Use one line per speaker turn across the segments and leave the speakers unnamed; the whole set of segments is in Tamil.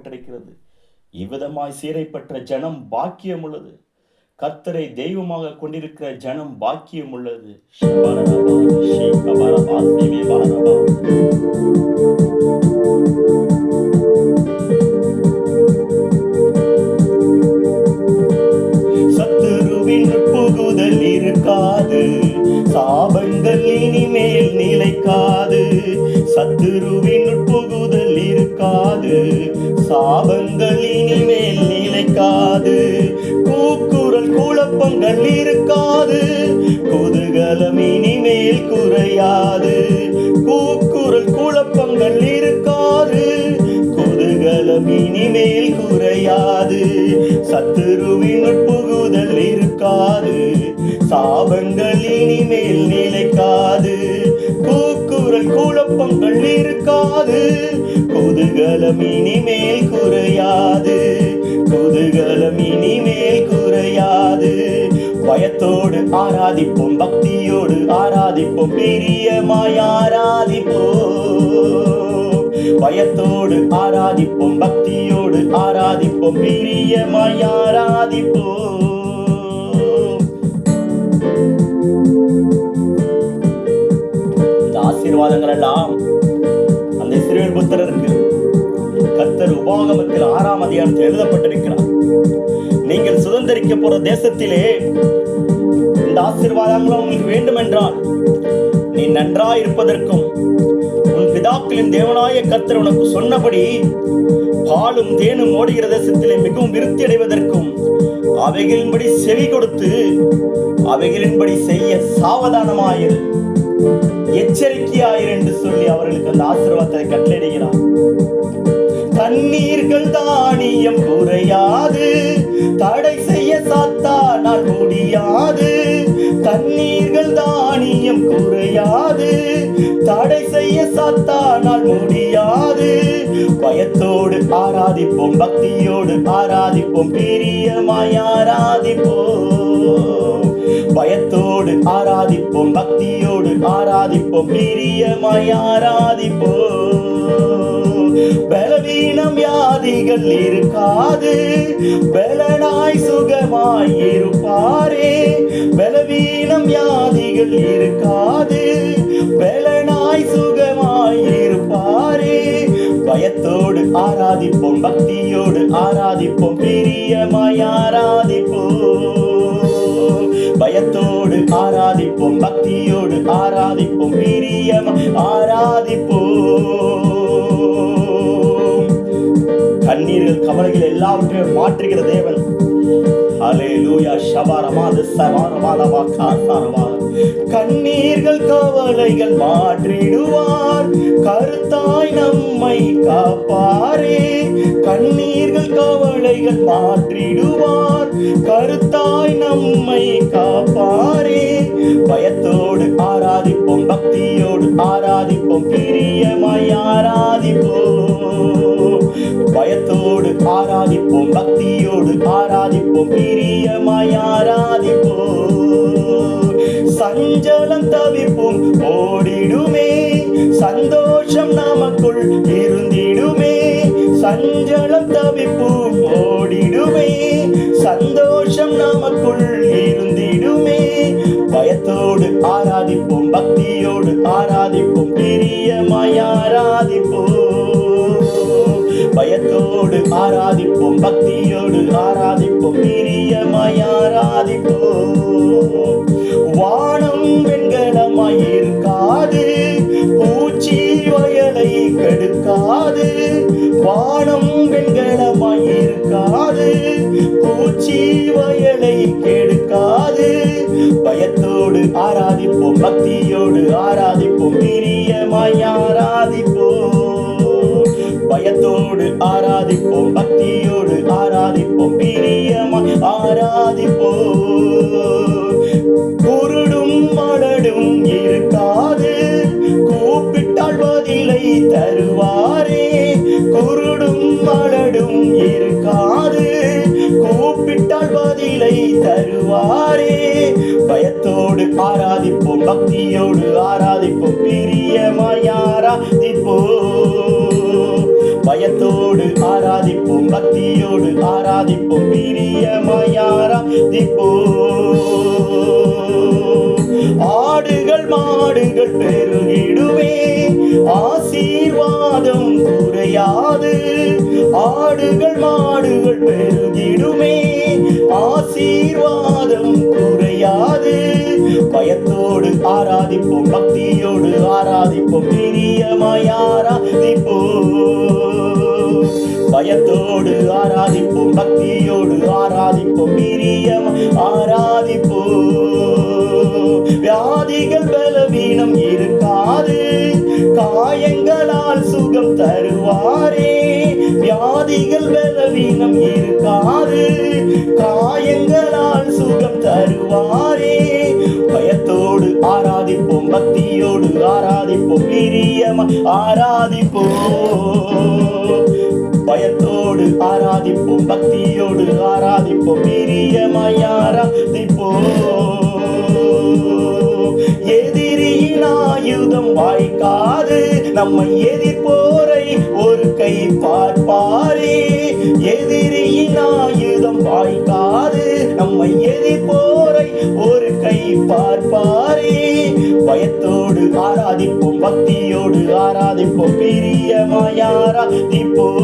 கிடைக்கிறது. இவ்விதமாய் சீரை பெற்ற ஜனம் பாக்கியம் உள்ளது. கர்த்தரை தெய்வமாக கொண்டிருக்கிற ஜனம் பாக்கியம் உள்ளது. சத்துருவின் புகுதல் இருக்காது. சாபங்கள் இனிமேல் நிலைக்காது. சத்துருவின் சாபங்கள் இனிமேல் நிலைக்காது. கூக்குரல் குழப்பங்கள் இருக்காது. குதூகலம் இனிமேல் குறையாது. கூக்குரல் குழப்பங்கள் இருக்காது. குதூகலம் இனிமேல் குறையாது. சத்துருவின் புகுதல் இருக்காது. சாபங்கள் இனிமேல் நிலைக்காது. கூக்குரல் குழப்பங்கள் இருக்காது. குதூகலம் இனிமேல் குறையாது. குதூகலம் இனிமேல் குறையாது. பயத்தோடு ஆராதிப்போம் பக்தியோடு ஆராதிப்போம் பிரியமாய் ஆராதிப்போம். பயத்தோடு ஆராதிப்போம் பக்தியோடு ஆராதிப்போம் பிரியமாய் ஆராதிப்போம். ஆசீர்வாதங்கள் எல்லாம் அந்த இஸ்ரேல் புத்திரருக்கு உபாகமத்தில் ஆறாம் அதிகாரத்தில் எழுதப்பட்டிருக்கிறார். நீங்கள் சுதந்திரிக்க போற தேசத்திலே இந்த ஆசீர்வாதங்கள் உங்களுக்கு வேண்டுமென்றால் நீ நன்றாய் இருப்பதற்கும் உன் பிதாக்களின் தேவனாய கர்த்தர் உனக்கு சொன்னபடி பாலும் தேனும் ஓடுகிற தேசத்திலே மிகவும் விருத்தி அடைவதற்கும் அவைகளின்படி செவி கொடுத்து அவைகளின்படி செய்ய சாவதானமாயிரு. எச்சரிக்கையாயிரு என்று சொல்லி அவர்களுக்கு அந்த ஆசீர்வாதத்தை கட்டளையிடுகிறார். தண்ணீர்கள் தானியம் குறையாது தடை செய்ய சாத்தானால் முடியாது. தண்ணீர்கள் தானியம் குறையாது. தடை செய்ய சாத்தானால் முடியாது. பயத்தோடு ஆராதிப்போம் பக்தியோடு ஆராதிப்போம் பிரியமாய் ஆராதிப்போம். பயத்தோடு ஆராதிப்போம் பக்தியோடு ஆராதிப்போம் பிரியமாய் ஆராதிப்போம். பலவீனம் வியாதிகள் இருக்காது. பலனாய் சுகமாய் இருப்பாரே. பலவீனம் வியாதிகள் இருக்காது. பலனாய் சுகமாய் இருப்பாரே. பயத்தோடு ஆராதிப்போம் பக்தியோடு ஆராதிப்போம் பிரியமாய் ஆராதிப்போம். பயத்தோடு ஆராதிப்போம் பக்தியோடு ஆராதிப்போம் பிரியமாய் ஆராதிப்போம். கண்ணீர்கள் கவலைகள் எல்லாவற்றையும் மாற்றுகிற தேவன். ஹalleluya ஷபாரமாத சவாரமாலவா கண்ணீர்கள் கவலைகள் மாற்றிடுவார். கருத்தாய் நம்மை காப்பாரே. கண்ணீர்கள் கவலைகள் மாற்றிடுவார். கருத்தாய் நம்மை காப்பாரே. பயத்தோடு ஆராதிப்போம் பக்தியோடு ஆராதிப்போம் பிரியமாய் ஆராதிப்போம். பயத்தோடு ஆராதிப்போம் பக்தியோடு ஆராதிப்போம் பிரியமாய் ஆராதிப்போம். வானம் வெண்கலமாய் இருக்காது பூச்சி வயலை கெடுக்காது. வானம் வெண்கலமாய் இருக்காது பூச்சி வயலை கெடுக்காது. பயத்தோடு ஆராதிப்போம் பக்தியோடு ஆராதிப்போம் பிரியமாய் ஆராதிப்போம். பயத்தோடு ஆராதிப்போம் பக்தியோடு ஆராதிப்போம் பிரியமாய் ஆராதிப்போம். குருடும் மலடும் இருக்காது கூப்பிட்டால் பதிலை தருவாரே. குருடும் மலடும் இருக்காது கூப்பிட்டால் பதிலை தருவாரே. பயத்தோடு ஆராதிப்போம் பக்தியோடு ஆராதிப்போம் பிரியமாய் ஆராதிப்போம். இதயத்தோடு ஆராதிப்போம் பக்தியோடு ஆராதிப்போம் பிரியமாய் ஆராதிப்போம் ஆடுகள் மாடுகள் பெருகிடுமே ஆசீர்வாதம் குறையாது. ஆடுகள் மாடுகள் பெருகிடுமே ஆசீர்வாதம் குறையாது. பயத்தோடு ஆராதிப்போம் பக்தியோடு ஆராதிப்போம் பிரியமாய் ஆராதிப்போம் பயத்தோடு ஆராதிப்போம் பக்தியோடு ஆராதிப்போம் பிரியம் ஆராதிப்போம். வியாதிகள் பலவீனம் இருக்காது காயங்களால் சுகம் தருவாரே. வியாதிகள் பலவீனம் இருக்காது காயங்களால் சுகம் தருவாரே. பயத்தோடு ஆராதிப்போம் பக்தியோடு ஆராதிப்போம் பிரியம் ஆராதிப்போம். பயத்தோடு ஆராதிப்போம் பக்தியோடு ஆராதிப்போம் பிரியமாய் ஆராதிப்போம் எதிரியின் ஆயுதம் வாய்க்காது நம்மை எதிர்ப்போரை ஒரு கை பார்ப்பாரே. எதிரியின் ஆயுதம் வாய்க்காது நம்மை எதிர்ப்போரை ஒரு கை பார்ப்பாரே. பயத்தோடு ஆராதிப்போம் பக்தியோடு ஆராதிப்போம். பிரியமாயாரா ஆராதிப்போம்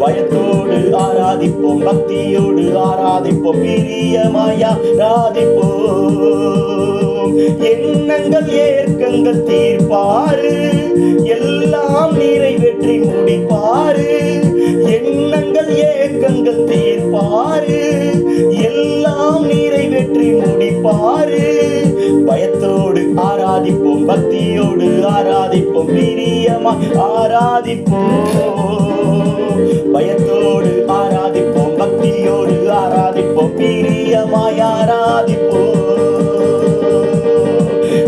பயத்தோடு ஆராதிப்போம். பக்தியோடு ஆராதிப்போம். பிரியமாயா ராதிப்போம் எண்ணங்கள் ஏற்கங்கள் தீர்ப்பாரு எல்லாம் நிறைவேற்றி முடிப்பாரு எண்ணங்கள் ஏக்கங்கள் தீர்ப்பாரு எல்லாம் நிறைவேற்றி முடிப்பாரு பயத்தோடு ஆராதிப்போம். பக்தியோடு ஆராதிப்போம். பிரியமா ஆராதிப்போம். பயத்தோடு ஆராதிப்போம். பக்தியோடு ஆராதிப்போம். பிரியமாய் ஆராதிப்போம்.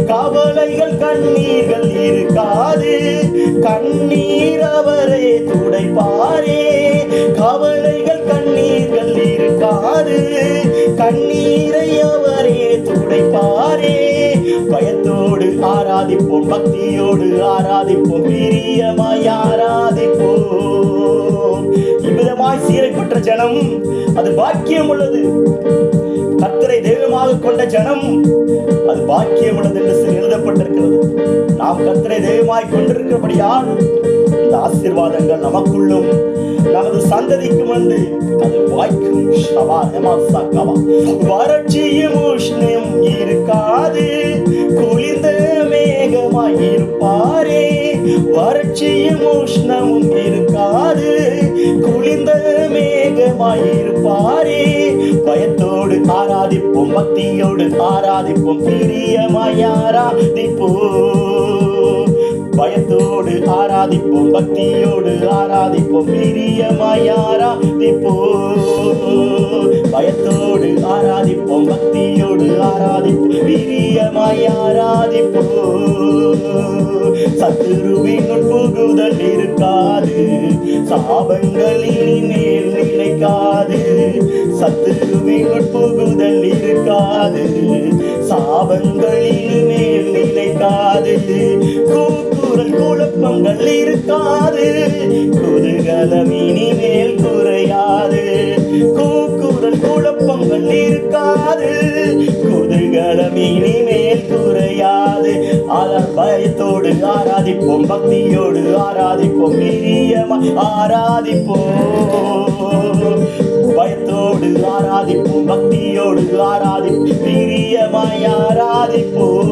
கவலைகள் கண்ணீர்கள் இருக்காது. கண்ணீர் அவரே துடைப்பாரே. கவலைகள் கண்ணீர்கள் இருக்காது. கண்ணீரை ஆராதிப்போம் பக்தியோடு ஆராதிப்போம் பிரியமாய் ஆராதிப்போம். இவ்விதமாய் சீரை பெற்ற ஜனம் அது பாக்கியம் உள்ளது கத்தரை தெய்வமாக கொண்ட ஜனம் அது பாக்கியம் உள்ளது என்று எழுதப்பட்டிருக்கிறது. நாம் கத்தரை தெய்வமாய் கொண்டிருக்கிறபடியால் இந்த ஆசீர்வாதங்கள் நமக்குள்ளும் நமது சந்ததிக்கும் வந்து அது வாய்க்கும். வறட்சியும் உஷ்ணம் இருக்காது குளிர்ந்த இருப்பாரே வறட்சியும் உஷ்ணமும் இருக்காது. குளிர்ந்த மேகமாயிருப்பாரே. பயத்தோடு ஆராதிப்போம் பக்தியோடு ஆராதிப்போம் பிரியமாயாராதிப்போ பயத்தோடு ஆராதிப்போம் பக்தியோடு ஆராதிப்போம் பிரியமாயாராதிப்போ பயத்தோடு ஆராதிப்போம் பக்தியோடு ஆராதிப்போம் பிரியமாயாராதிப்போ சத்துருவினுள் புகுதல் இருக்காது. சாபங்களின் மேல் நிலைக்காது. சத்துருவினுள் புகுதல் இருக்காது. சாபங்களின் மேல் நிலைக்காது. கூக்குரல் குழப்பங்கள் இருக்காது. குதூகலம் இனிமேல் குறையாது. கூக்குரல் குழப்பங்கள் இருக்காது. மங்களம் இனிமேல் குறையாது அதன் பயத்தோடு ஆராதிப்போம் பக்தியோடு ஆராதிப்போம் பிரியமா ஆராதிப்போம். பயத்தோடு ஆராதிப்போம் பக்தியோடு ஆராதிப்போம் பிரியமாய் ஆராதிப்போம்.